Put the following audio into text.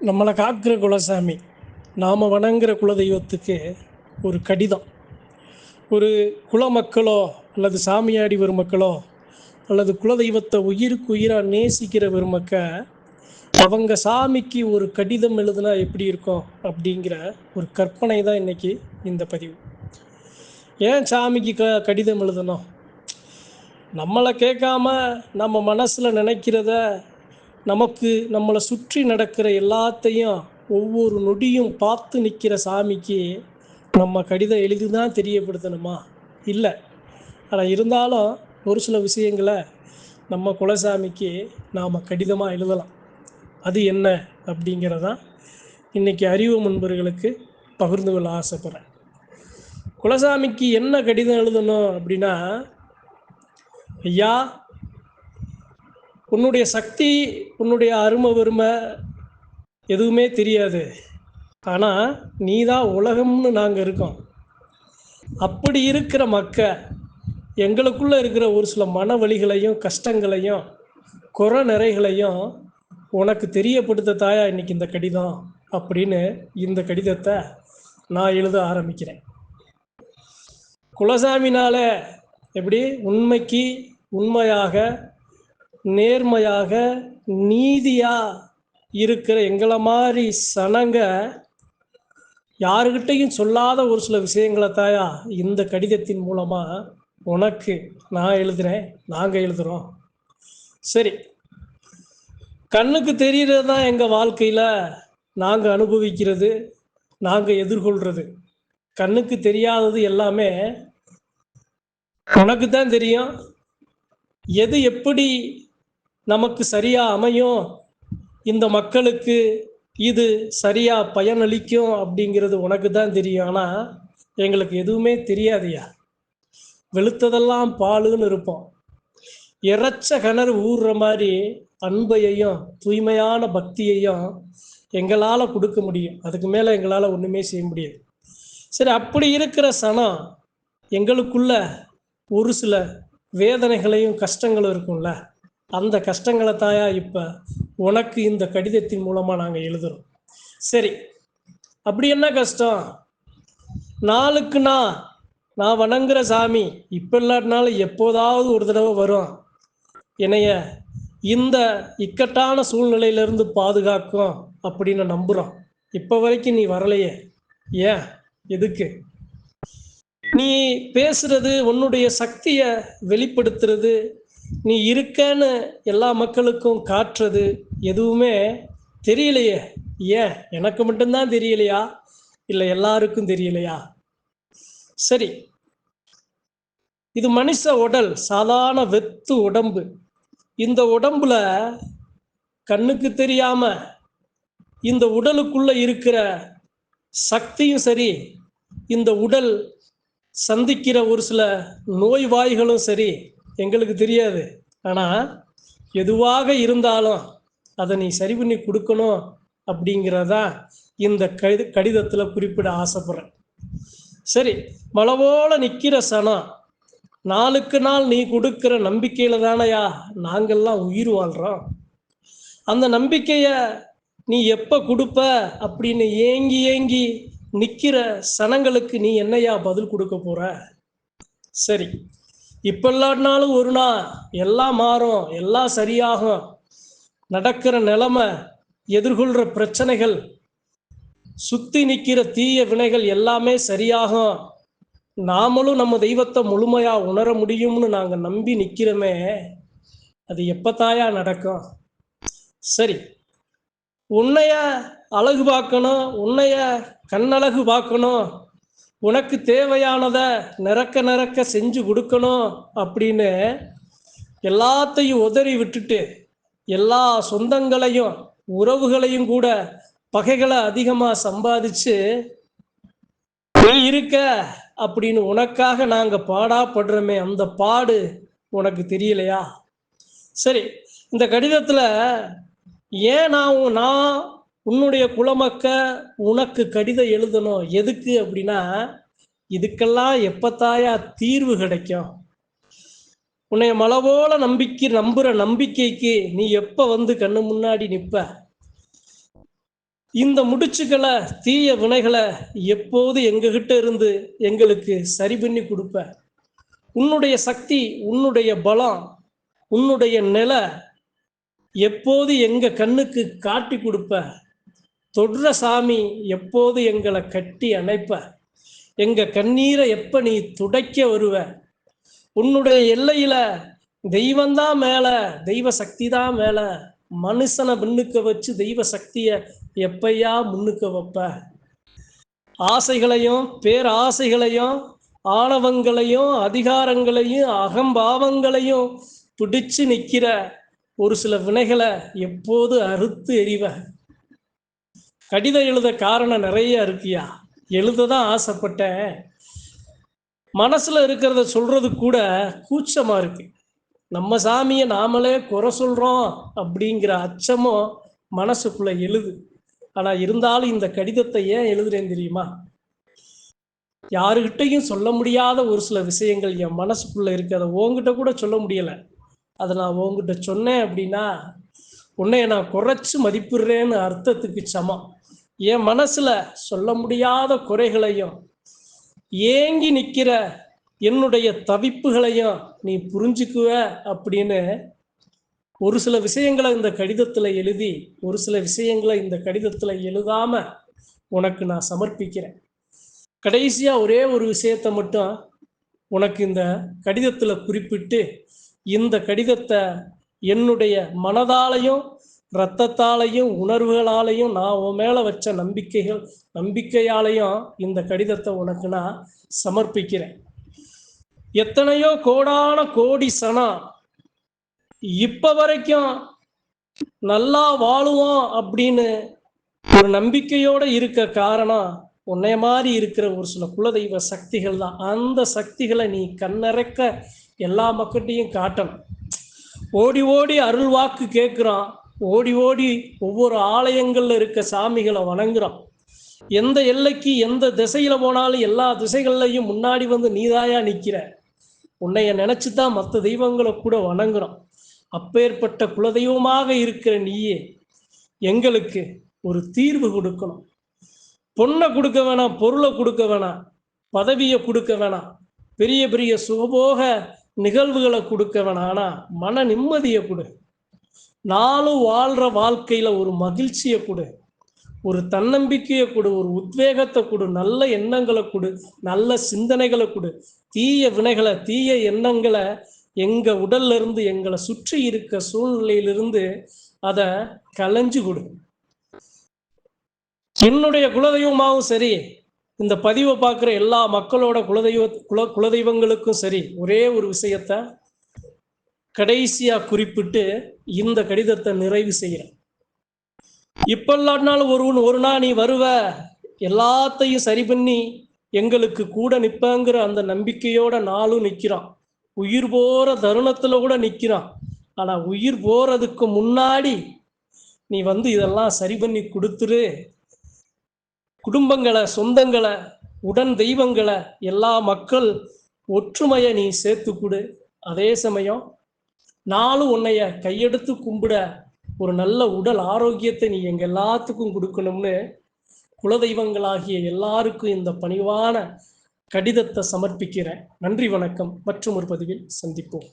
நம்மளை காக்கிற குலசாமி நாம் வணங்குற குலதெய்வத்துக்கு ஒரு கடிதம். ஒரு குல மக்களோ அல்லது சாமியாடி பெருமக்களோ அல்லது குலதெய்வத்தை உயிருக்கு உயிராக நேசிக்கிற பெருமக்க அவங்க சாமிக்கு ஒரு கடிதம் எழுதுனா எப்படி இருக்கும் அப்படிங்கிற ஒரு கற்பனை தான் இன்றைக்கி இந்த பதிவு. ஏன் சாமிக்கு க கடிதம் எழுதணும்? நம்மளை கேட்காம நம்ம மனசில் நினைக்கிறத நமக்கு நம்மளை சுற்றி நடக்கிற எல்லாத்தையும் ஒவ்வொரு நொடியும் பார்த்து நிற்கிற சாமிக்கு நம்ம கடிதம் எழுதி தான் தெரியப்படுத்தணுமா? இல்லை. ஆனால் இருந்தாலும் ஒரு சில விஷயங்களை நம்ம குலசாமிக்கு நாம் கடிதமாக எழுதலாம். அது என்ன அப்படிங்கிறதான் இன்றைக்கி அறிவு முன்பர்களுக்கு பகிர்ந்து கொள்ள ஆசைப்பட்றேன். குலசாமிக்கு என்ன கடிதம் எழுதணும் அப்படின்னா ஐயா உன்னுடைய சக்தி உன்னுடைய அருமை வறுமை எதுவுமே தெரியாது. ஆனால் நீ தான் உலகம்னு நாங்கள் இருக்கோம். அப்படி இருக்கிற மக்க எங்களுக்குள்ளே இருக்கிற ஒரு சில மன வழிகளையும் கஷ்டங்களையும் குறை நிறைகளையும் உனக்கு தெரியப்படுத்த தாயா இன்னைக்கு இந்த கடிதம் அப்படின்னு இந்த கடிதத்தை நான் எழுத ஆரம்பிக்கிறேன். குலசாமினால எப்படி உண்மைக்கு உண்மையாக நேர்மையாக நீதியாக இருக்கிற எங்களை மாதிரி சனங்க யாருக்கிட்டையும் சொல்லாத ஒரு சில விஷயங்களை தாயா இந்த கடிதத்தின் மூலமாக உனக்கு நான் எழுதுறேன் நாங்கள் எழுதுறோம். சரி. கண்ணுக்கு தெரிகிறது தான் எங்கள் வாழ்க்கையில் நாங்கள் அனுபவிக்கிறது நாங்கள் எதிர்கொள்கிறது கண்ணுக்கு தெரியாதது எல்லாமே உனக்கு தான் தெரியும். எது எப்படி நமக்கு சரியா அமையும். இந்த மக்களுக்கு இது சரியா பயனளிக்கும் அப்படிங்கிறது உனக்கு தான் தெரியும். ஆனால் எங்களுக்கு எதுவுமே தெரியாதையா? வெளுத்ததெல்லாம் பாலுன்னு இருப்போம். இறைச்ச கிணறு ஊறுற மாதிரி அன்பையையும் தூய்மையான பக்தியையும் எங்களால் கொடுக்க முடியும். அதுக்கு மேலே எங்களால் ஒன்றுமே செய்ய முடியாது. சரி அப்படி இருக்கிற சனம் எங்களுக்குள்ள ஒரு சில வேதனைகளையும் கஷ்டங்களும் இருக்கும்ல. அந்த கஷ்டங்களை தாயா இப்போ உனக்கு இந்த கடிதத்தின் மூலமாக நாங்கள் எழுதுறோம். சரி அப்படி என்ன கஷ்டம்? நாளுக்கு நான் நான் வணங்குற சாமி இப்போ இல்லாட்டினாலும் எப்போதாவது ஒரு தடவை வரும். என்னைய இந்த இக்கட்டான சூழ்நிலையிலிருந்து பாதுகாக்கும் அப்படின்னு நம்புகிறோம் இப்போ வரைக்கும் நீ வரலையே. ஏன்? எதுக்கு? நீ பேசுறது உன்னுடைய சக்தியை வெளிப்படுத்துறது நீ இருக்கன்னு எல்லா மக்களுக்கும் காட்டுறது எதுவுமே தெரியலையே. ஏன்? எனக்கு மட்டும்தான் தெரியலையா? இல்லை எல்லாருக்கும் தெரியலையா? சரி. இது மனுஷ உடல் சாதாரண வெத்து உடம்பு. இந்த உடம்புல கண்ணுக்கு தெரியாம இந்த உடலுக்குள்ள இருக்கிற சக்தியும் சரி இந்த உடல் சந்திக்கிற ஒரு சில நோய்வாய்களும் சரி எங்களுக்கு தெரியாது. ஆனால் எதுவாக இருந்தாலும் அதை நீ சரி பண்ணி கொடுக்கணும் அப்படிங்கிறதா இந்த கடி கடிதத்தில் குறிப்பிட ஆசைப்படுறேன். சரி மலவோல நிற்கிற சனம் நாளுக்கு நாள் நீ கொடுக்குற நம்பிக்கையில் தானையா நாங்கள்லாம் உயிர் வாழ்கிறோம் அந்த நம்பிக்கையை நீ எப்போ கொடுப்ப அப்படின்னு ஏங்கி ஏங்கி நிற்கிற சனங்களுக்கு நீ என்னையா பதில் கொடுக்க போகிற சரி இப்போ இல்லாட்டினாலும் ஒரு நாள் எல்லாம் மாறும் எல்லாம் சரியாகும். நடக்கிற நிலைமை எதிர்கொள்கிற பிரச்சனைகள் சுத்தி நிற்கிற தீய வினைகள் எல்லாமே சரியாகும். நாமளும் நம்ம தெய்வத்தை முழுமையா உணர முடியும்னு நாங்க நம்பி நிக்கிறோமே அது எப்பத்தாயா நடக்கும்? சரி உன்னைய அழகு பார்க்கணும் உன்னைய கண்ணழகு பார்க்கணும். உனக்கு தேவையானதை நிறக்க நிறக்க செஞ்சு கொடுக்கணும் அப்படின்னு எல்லாத்தையும் உதறி விட்டுட்டு எல்லா சொந்தங்களையும் உறவுகளையும் கூட பகைகளை அதிகமாக சம்பாதிச்சு நீ இருக்க அப்படின்னு உனக்காக நாங்கள் பாடாப்படுறோமே அந்த பாடு உனக்கு தெரியலையா? சரி இந்த கடிதத்தில் ஏன் நான் நான் உன்னுடைய குலமக்க உனக்கு கடிதம் எழுதணும். எதுக்கு அப்படின்னா இதுக்கெல்லாம் எப்பத்தாயா தீர்வு கிடைக்கும். உன்னைய மலவோல நம்பிக்கை நம்புற நம்பிக்கைக்கு நீ எப்ப வந்து கண்ணு முன்னாடி நிற்ப இந்த முடிச்சுக்களை தீய வினைகளை எப்போது எங்ககிட்ட இருந்து எங்களுக்கு சரி பண்ணி கொடுப்ப? உன்னுடைய சக்தி உன்னுடைய பலம் உன்னுடைய நிலை எப்போது எங்க கண்ணுக்கு காட்டி கொடுப்ப? தொடுற சாமி எப்போது எங்களை கட்டி அணைப்ப? எங்க கண்ணீரை எப்ப நீ துடைக்க வருவ? உன்னுடைய எல்லையில தெய்வம்தான் மேல தெய்வ சக்தி தான் மேல மனுஷனை முன்னுக்க வச்சு தெய்வ சக்திய எப்பையா முன்னுக்க வைப்ப? ஆசைகளையும் பேராசைகளையும் ஆணவங்களையும் அதிகாரங்களையும் அகம்பாவங்களையும் பிடிச்சு நிற்கிற ஒரு சில வினைகளை எப்போது அறுத்து எறிவ? கடிதம் எழுத காரணம் நிறைய இருக்கியா? எழுத தான் ஆசைப்பட்டேன் மனசில் இருக்கிறத சொல்கிறது கூட கூச்சமாக இருக்கு. நம்ம சாமியை நாமளே குறை சொல்கிறோம் அப்படிங்கிற அச்சமும் மனசுக்குள்ளே எழுது. ஆனால் இருந்தாலும் இந்த கடிதத்தை ஏன் எழுதுறேன் தெரியுமா? யாருக்கிட்டையும் சொல்ல முடியாத ஒரு சில விஷயங்கள் என் மனசுக்குள்ளே இருக்கு. அதை உங்ககிட்ட கூட சொல்ல முடியலை. அதை நான் உங்ககிட்ட சொன்னேன் அப்படின்னா உன்னைய நான் குறைச்சி மதிப்பிடுறேன்னு அர்த்தத்துக்கு சமம். என் மனசுல சொல்ல முடியாத குறைகளையும் ஏங்கி நிற்கிற என்னுடைய தவிப்புகளையும் நீ புரிஞ்சுக்குவ அப்படின்னு ஒரு சில விஷயங்களை இந்த கடிதத்தில் எழுதி ஒரு சில விஷயங்களை இந்த கடிதத்தில் எழுதாம உனக்கு நான் சமர்ப்பிக்கிறேன். கடைசியாக ஒரே ஒரு விஷயத்தை மட்டும் உனக்கு இந்த கடிதத்தில் குறிப்பிட்டு இந்த கடிதத்தை என்னுடைய மனதாலையும் இரத்தத்தாலையும் உணர்வுகளாலையும் நான் உன் மேலே வச்ச நம்பிக்கைகள் நம்பிக்கையாலையும் இந்த கடிதத்தை உனக்கு நான் சமர்ப்பிக்கிறேன். எத்தனையோ கோடான கோடி சனம் இப்ப வரைக்கும் நல்லா வாழுவோம் அப்படின்னு ஒரு நம்பிக்கையோட இருக்க காரணம் உன்னைய மாதிரி இருக்கிற ஒரு சில குலதெய்வ சக்திகள் தான். அந்த சக்திகளை நீ கண்ணறைக்க எல்லா மக்கள்கிட்டையும் காட்டணும். ஓடி ஓடி அருள் வாக்கு கேட்குறான் ஓடி ஓடி ஒவ்வொரு ஆலயங்கள்ல இருக்க சாமிகளை வணங்குறோம் எந்த எல்லைக்கு எந்த திசையில போனாலும் எல்லா திசைகள்லையும் முன்னாடி வந்து நீதாயா நிக்கிற. உன்னைய நினைச்சு தான் மற்ற தெய்வங்களை கூட வணங்குறோம் அப்பேற்பட்ட குலதெய்வமாக இருக்கிற நீயே எங்களுக்கு ஒரு தீர்வு கொடுக்கணும். பொண்ணை கொடுக்க வேணாம் பொருளை கொடுக்க வேணாம் பதவியை கொடுக்க வேணாம் பெரிய பெரிய சுகபோக நிகழ்வுகளை கொடுக்க வேணாம். ஆனால் மன நிம்மதியை கொடு. நாளும் வாழ்கிற வாழ்க்கையில் ஒரு மகிழ்ச்சியை கொடு. ஒரு தன்னம்பிக்கையை கொடு. ஒரு உத்வேகத்தை கொடு. நல்ல எண்ணங்களை கொடு. நல்ல சிந்தனைகளை கொடு. தீய வினைகளை தீய எண்ணங்களை எங்கள் உடல்ல இருந்து எங்களை சுற்றி இருக்க சூழ்நிலையிலிருந்து அதை களைஞ்சு கொடு. என்னுடைய குலதெய்வமாகவும் சரி இந்த பதிவை பார்க்குற எல்லா மக்களோட குலதெய்வ குல குலதெய்வங்களுக்கும் சரி ஒரே ஒரு விஷயத்த கடைசியாக குறிப்பிட்டு இந்த கடிதத்தை நிறைவு செய்கிறேன் இப்ப இல்லாட்டினாலும் ஒரு ஒரு நாள் நீ வருவ? எல்லாத்தையும் சரி பண்ணி எங்களுக்கு கூட நிற்பங்கிற அந்த நம்பிக்கையோட நாளும் நிற்கிறான். உயிர் போகிற தருணத்தில் கூட நிற்கிறான். ஆனால் உயிர் போகிறதுக்கு முன்னாடி நீ வந்து இதெல்லாம் சரி பண்ணி கொடுத்துரு. குடும்பங்களை சொந்தங்களை உடன் தெய்வங்களை எல்லா மக்கள் ஒற்றுமையை நீ சேர்த்து கொடு. அதே சமயம் நாளும் உன்னைய கையெடுத்து கும்பிட ஒரு நல்ல உடல் ஆரோக்கியத்தை நீ எங்க எல்லாத்துக்கும் கொடுக்கணும்னு குலதெய்வங்களாகிய எல்லாருக்கும் இந்த பணிவான கடிதத்தை சமர்ப்பிக்கிறேன். நன்றி வணக்கம். மற்றும் ஒரு பதிவில் சந்திப்போம்.